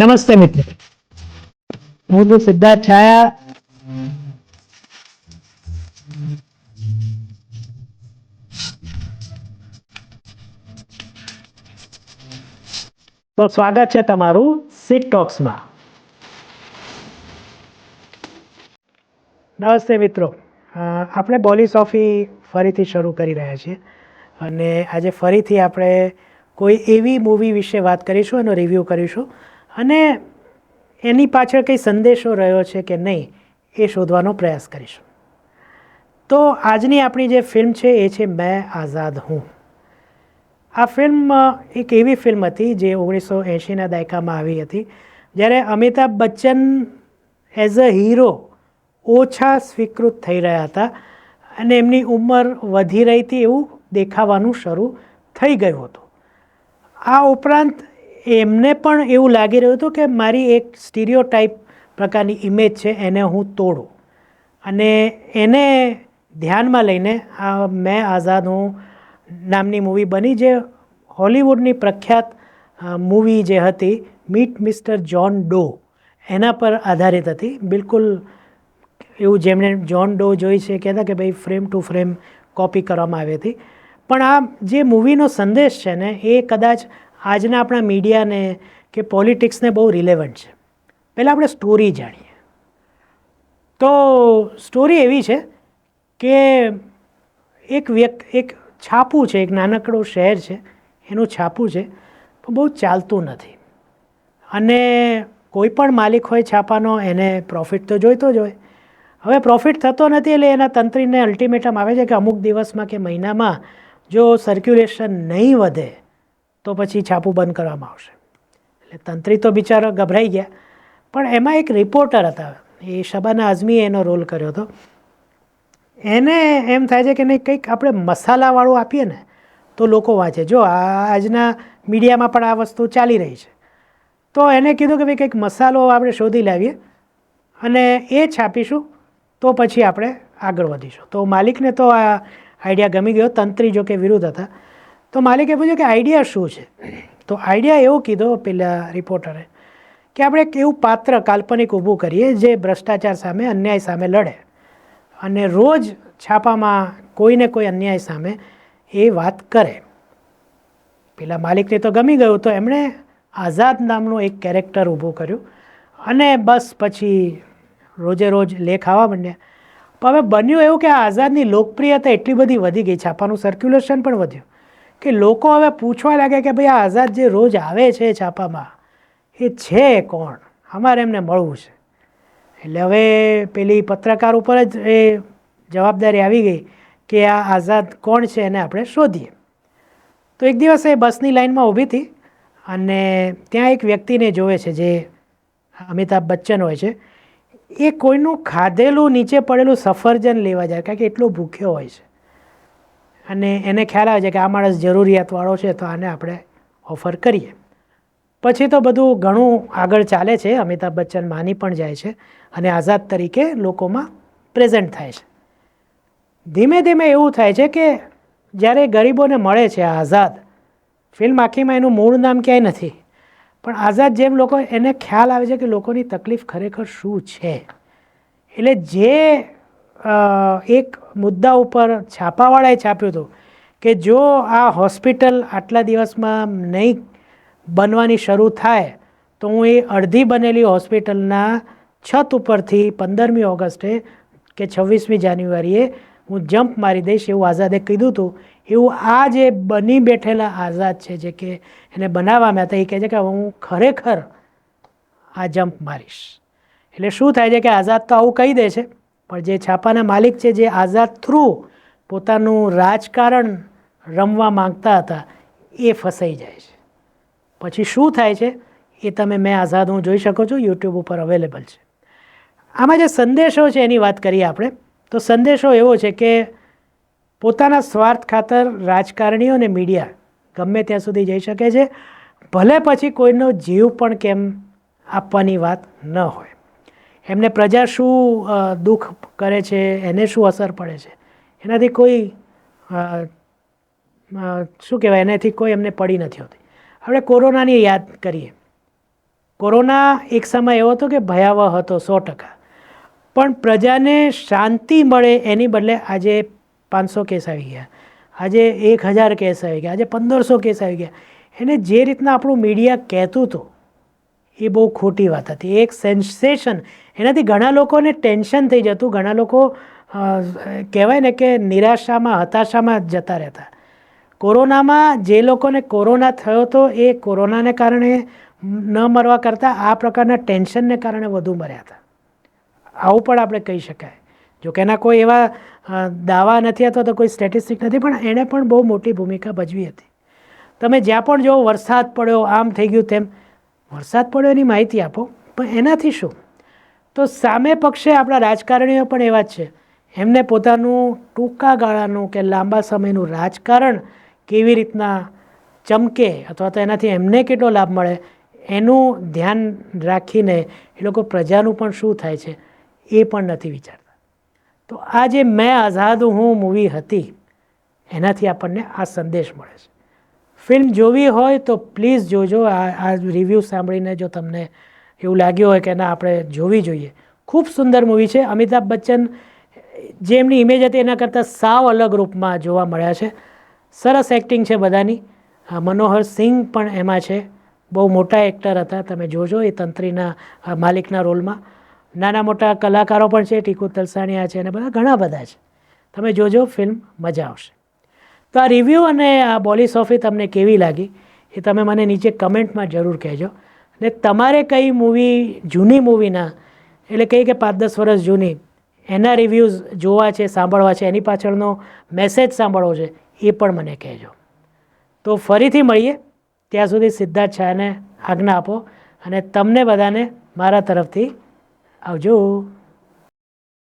નમસ્તે મિત્રો. હું સિદ્ધાર્થ છાયા. તો સ્વાગત છે તમારું સિટ ટોક્સમાં નમસ્તે મિત્રો. આપણે બોલી સોફી ફરીથી શરૂ કરી રહ્યા છીએ. અને આજે ફરીથી આપણે કોઈ એવી મૂવી વિશે વાત કરીશું એનો રિવ્યૂ કરીશું. અને એની પાછળ કંઈ સંદેશો રહ્યો છે કે નહીં, એ શોધવાનો પ્રયાસ કરીશું. તો આજની આપણી જે ફિલ્મ છે, એ છે મેં આઝાદ હું. આ ફિલ્મ, એક એવી ફિલ્મ હતી જે ઓગણીસો એંશીના દાયકામાં આવી હતી, જ્યારે Amitabh Bachchan as a hero ઓછા સ્વીકૃત થઈ રહ્યા હતા અને એમની ઉંમર વધી રહી હતી એવું દેખાવાનું શરૂ થઈ ગયું હતું. આ ઉપરાંત એમને પણ એવું લાગી રહ્યું હતું કે મારી એક સ્ટીરિયો ટાઈપ પ્રકારની ઇમેજ છે, એને હું તોડું. અને એને ધ્યાનમાં લઈને આ મેં આઝાદ હું નામની મૂવી બની જે હોલિવૂડની પ્રખ્યાત મૂવી જે હતી, મીટ મિસ્ટર જોન ડો, એના પર આધારિત હતી. બિલકુલ એવું જેમણે જોન ડો જોઈ છે, કહેતા કે ભાઈ ફ્રેમ ટુ ફ્રેમ કોપી કરવામાં આવી હતી. પણ આ જે મૂવીનો સંદેશ છે ને, એ કદાચ આજના આપણા મીડિયાને કે પોલિટિક્સને બહુ રિલેવન્ટ છે. પહેલાં આપણે સ્ટોરી જાણીએ. તો સ્ટોરી એવી છે કે એક વ્યક્તિ એક છાપું છે, એક નાનકડું શહેર છે, એનું છાપું છે, પણ બહુ ચાલતું નથી. અને કોઈ પણ માલિક હોય છાપાનો, એને પ્રોફિટ તો જોઈતો જ હોય. હવે પ્રોફિટ થતો નથી એટલે એના તંત્રીને અલ્ટિમેટમ આવે છે કે અમુક દિવસમાં કે મહિનામાં જો સર્ક્યુલેશન નહીં વધે તો પછી છાપું બંધ કરવામાં આવશે. એટલે તંત્રી તો બિચારો ગભરાઈ ગયા. પણ એમાં એક રિપોર્ટર હતા. એ શબાના આઝમીએ એનો રોલ કર્યો હતો. એને એમ થાય છે કે નહીં, કંઈક આપણે મસાલાવાળું આપીએ ને, તો લોકો વાંચે. જો આજના મીડિયામાં પણ આ વસ્તુ ચાલી રહી છે. તો એને કીધું કે ભાઈ કંઈક મસાલો આપણે શોધી લાવીએ અને એ છાપીશું, તો પછી આપણે આગળ વધીશું. તો માલિકને તો આ આઈડિયા ગમી ગયો. તંત્રી જો કે વિરુદ્ધ હતા. તો માલિકે પૂછ્યું કે આઈડિયા શું છે? તો આઈડિયા એવો કીધો પેલા રિપોર્ટરે કે આપણે એક એવું પાત્ર કાલ્પનિક ઊભું કરીએ જે ભ્રષ્ટાચાર સામે અન્યાય સામે લડે. અને રોજ છાપામાં કોઈને કોઈ અન્યાય સામે એ વાત કરે. પેલા માલિકને તો ગમી ગયું, તો એમણે આઝાદ નામનું એક કેરેક્ટર ઊભું કર્યું. અને બસ પછી રોજે રોજ લેખ આવવા માંડ્યા. હવે બન્યું એવું કે આઝાદની લોકપ્રિયતા એટલી બધી વધી ગઈ, છાપાનું સર્ક્યુલેશન પણ વધ્યું. કે લોકો હવે પૂછવા લાગ્યા કે ભાઈ આ આઝાદ જે રોજ આવે છે છાપામાં, એ છે કોણ? અમારે એમને મળવું છે. એટલે હવે પેલી પત્રકાર ઉપર જ એ જવાબદારી આવી ગઈ કે આ આઝાદ કોણ છે એને આપણે શોધીએ. તો એક દિવસ એ બસની લાઇનમાં ઊભી હતી અને ત્યાં એક વ્યક્તિને જોવે છે જે અમિતાભ બચ્ચન હોય છે. એ કોઈનું ખાધેલું નીચે પડેલું સફરજન લેવા જાય, કારણ કે એટલો ભૂખ્યો હોય છે. અને એને ખ્યાલ આવે છે કે આ માણસ જરૂરિયાતવાળો છે, તો આને આપણે ઓફર કરીએ. પછી તો બધું ઘણું આગળ ચાલે છે. અમિતાભ બચ્ચન માની પણ જાય છે અને આઝાદ તરીકે લોકોમાં પ્રેઝન્ટ થાય છે. ધીમે ધીમે એવું થાય છે કે જ્યારે ગરીબોને મળે છે આઝાદ, ફિલ્મ આખીમાં એનું મૂળ નામ ક્યાંય નથી. પણ આઝાદ જેમ લોકો, એને ખ્યાલ આવે છે કે લોકોની તકલીફ ખરેખર શું છે? એટલે જે એક મુદ્દા ઉપર છાપાવાળાએ છાપ્યું હતું કે જો આ હોસ્પિટલ આટલા દિવસમાં નહીં બનવાની શરૂ થાય, તો હું એ અડધી બનેલી હોસ્પિટલના છત ઉપરથી પંદરમી ઓગસ્ટે કે છવ્વીસમી જાન્યુઆરીએ હું જમ્પ મારી દઈશ એવું આઝાદે કીધું હતું. એવું આ જે બની બેઠેલા આઝાદ છે જે કે એને બનાવવામાં હતા એ કહે છે કે હું ખરેખર આ જમ્પ મારીશ. એટલે શું થાય છે કે આઝાદ તો આવું કહી દે છે. પણ જે છાપાના માલિક છે, જે આઝાદ થ્રુ પોતાનું રાજકારણ રમવા માંગતા હતા, એ ફસાઈ જાય છે. પછી શું થાય છે, એ તમે મેં આઝાદ હું જોઈ શકો છો યુટ્યુબ ઉપર અવેલેબલ છે. આમાં જે સંદેશો છે, એની વાત કરીએ આપણે, તો સંદેશો એવો છે કે પોતાના સ્વાર્થ ખાતર રાજકારણીઓ અને મીડિયા ગમે ત્યાં સુધી જઈ શકે છે, ભલે પછી કોઈનો જીવ પણ કેમ આપવાની વાત ન હોય. એમને પ્રજા શું દુઃખ કરે છે, એને શું અસર પડે છે? એનાથી કોઈ શું કહેવાય, એનાથી કોઈ એમને પડી નથી હોતી. આપણે કોરોનાની યાદ કરીએ. કોરોના એક સમય એવો હતો કે ભયાવહ હતો સો ટકા. પણ પ્રજાને શાંતિ મળે એની બદલે આજે પાંચસો કેસ આવી ગયા. આજે એક હજાર કેસ આવી ગયા. આજે પંદરસો કેસ આવી ગયા. એને જે રીતના આપણું મીડિયા કહેતું હતું એ બહુ ખોટી વાત હતી. એક સેન્સેશન એનાથી ઘણા લોકોને ટેન્શન થઈ જતું. ઘણા લોકો કહેવાય ને કે નિરાશામાં, હતાશામાં જતા રહેતા. કોરોનામાં જે લોકોને કોરોના થયો હતો, એ કોરોનાને કારણે ન મરવા કરતાં, આ પ્રકારના ટેન્શનને કારણે વધુ મર્યા હતા. આવું પણ આપણે કહી શકાય. જો કે એના કોઈ એવા દાવા નથી અથવા તો કોઈ સ્ટેટિસ્ટિક નથી, પણ એણે પણ બહુ મોટી ભૂમિકા ભજવી હતી. તમે જ્યાં પણ જો વરસાદ પડ્યો, આમ થઈ ગયું તેમ વરસાદ પડ્યો એની માહિતી આપો. પણ એનાથી શું? તો સામે પક્ષે આપણા રાજકારણીઓ પણ એવા જ છે. એમને પોતાનું ટૂંકા ગાળાનું કે લાંબા સમયનું રાજકારણ કેવી રીતના ચમકે અથવા તો એનાથી એમને કેટલો લાભ મળે, એનું ધ્યાન રાખીને એ લોકો પ્રજાનું પણ શું થાય છે એ પણ નથી વિચારતા. તો આ જે મેં આઝાદ હું મૂવી હતી, એનાથી આપણને આ સંદેશ મળે છે. ફિલ્મ જોવી હોય તો પ્લીઝ જોજો. આ આ રિવ્યૂ સાંભળીને જો તમને એવું લાગ્યું હોય કે ના, આપણે જોવી જોઈએ. ખૂબ સુંદર મૂવી છે. અમિતાભ બચ્ચન જે એમની ઇમેજ હતી એના કરતાં સાવ અલગ રૂપમાં જોવા મળ્યા છે. સરસ એક્ટિંગ છે બધાની. મનોહર સિંહ પણ એમાં છે. બહુ મોટા એક્ટર હતા. તમે જોજો એ તંત્રીના માલિકના રોલમાં. નાના મોટા કલાકારો પણ છે. ટીકુ તલસાણીયા છે અને બધા ઘણા બધા છે. તમે જોજો, ફિલ્મ મજા આવશે. તો આ રિવ્યૂ અને આ બોલી સોફી તમને કેવી લાગી એ તમે મને નીચે કમેન્ટમાં જરૂર કહેજો. અને તમારે કઈ મૂવી જૂની મૂવીના એટલે કહી કે પાંચ દસ વર્ષ જૂની, એના રિવ્યૂઝ જોવા છે, સાંભળવા છે, એની પાછળનો મેસેજ સાંભળવો છે, એ પણ મને કહેજો. તો ફરીથી મળીએ. ત્યાં સુધી સિદ્ધાર્થ શાહને આજ્ઞા આપો અને તમને બધાને મારા તરફથી આવજો.